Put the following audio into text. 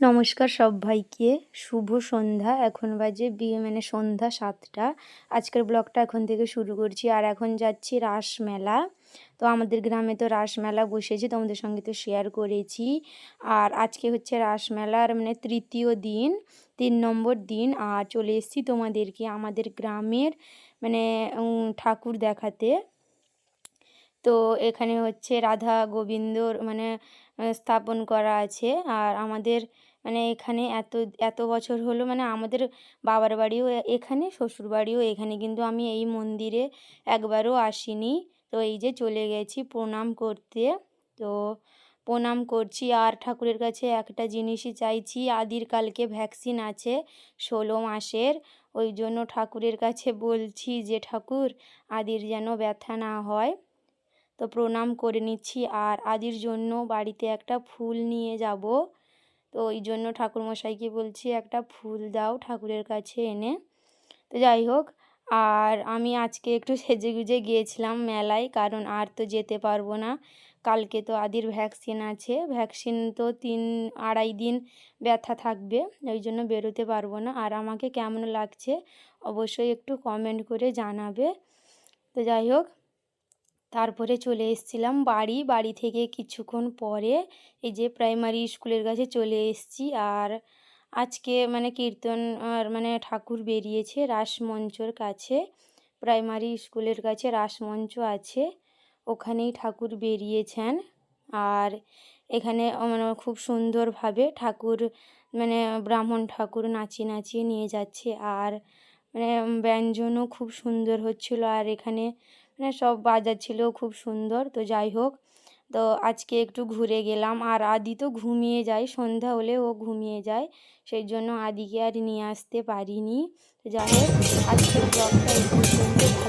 নমস্কার সব্বাইকে শুভ সন্ধ্যা। এখন বাজে বিয়ে মানে সন্ধ্যা সাতটা। আজকের ব্লগটা এখন থেকে শুরু করছি। আর এখন যাচ্ছি রাসমেলা তো আমাদের গ্রামে তো রাসমেলা বসেছে তোমাদের সঙ্গে তো শেয়ার করেছি। আর আজকে হচ্ছে রাসমেলার মানে তৃতীয় দিন, তিন নম্বর দিন। আর চলে এসেছি তোমাদেরকে আমাদের গ্রামের মানে ঠাকুর দেখাতে। তো এখানে হচ্ছে রাধা গোবিন্দর মানে স্থাপন করা আছে। আর আমাদের মানে এখানে এত এত বছর হলো মানে আমাদের বাবার বাড়িও এখানে, শ্বশুর বাড়িও এখানে, কিন্তু আমি এই মন্দিরে একবারও আসিনি। তো এই যে চলে গেছি প্রণাম করতে। তো প্রণাম করছি। আর ঠাকুরের কাছে একটা জিনিসই চাইছি, আদির কালকে ভ্যাকসিন আছে ষোলো মাসের। ওই জন্য ঠাকুরের কাছে বলছি যে, ঠাকুর, আদির যেন ব্যথা না হয়। তো প্রণাম করে নিচ্ছি। আর আদির জন্য বাড়িতে একটা ফুল নিয়ে যাব। তো ওই জন্য ঠাকুরমশাইকে বলছি, একটা ফুল দাও ঠাকুরের কাছে এনে। তো যাই হোক, আর আমি আজকে একটু সেজে গুজে গিয়েছিলাম মেলায়, কারণ আর তো যেতে পারব না। কালকে তো আদির ভ্যাকসিন আছে, ভ্যাকসিন তো তিন আড়াই দিন ব্যথা থাকবে, ওই জন্য বেরোতে পারব না। আর আমাকে কেমন লাগছে অবশ্যই একটু কমেন্ট করে জানাবে। তো যাই হোক তারপরে চলে এসেছিলাম বাড়ি। বাড়ি থেকে কিছুক্ষণ পরে এই যে প্রাইমারি স্কুলের কাছে চলে এসেছি। আর আজকে মানে কীর্তন আর মানে ঠাকুর বেরিয়েছে রাসমঞ্চর কাছে। প্রাইমারি স্কুলের কাছে রাসমঞ্চ আছে। ওখানেই ঠাকুর বেরিয়েছেন। আর এখানে মানে খুব সুন্দরভাবে ঠাকুর মানে ব্রাহ্মণ ঠাকুর নাচিয়ে নাচিয়ে নিয়ে যাচ্ছে। আর মানে ব্যঞ্জনও খুব সুন্দর হচ্ছিল। আর এখানে মানে সব বাজার ছিল খুব সুন্দর। তো যাই হোক, তো আজকে একটু ঘুরে গেলাম। আর আদি তো ঘুমিয়ে যায়, সন্ধ্যা হলে ও ঘুমিয়ে যায়। সেই জন্য আদিকে আর নিয়ে আসতে পারিনি। তো যাই হোক আজকে ব্লগটা ভালো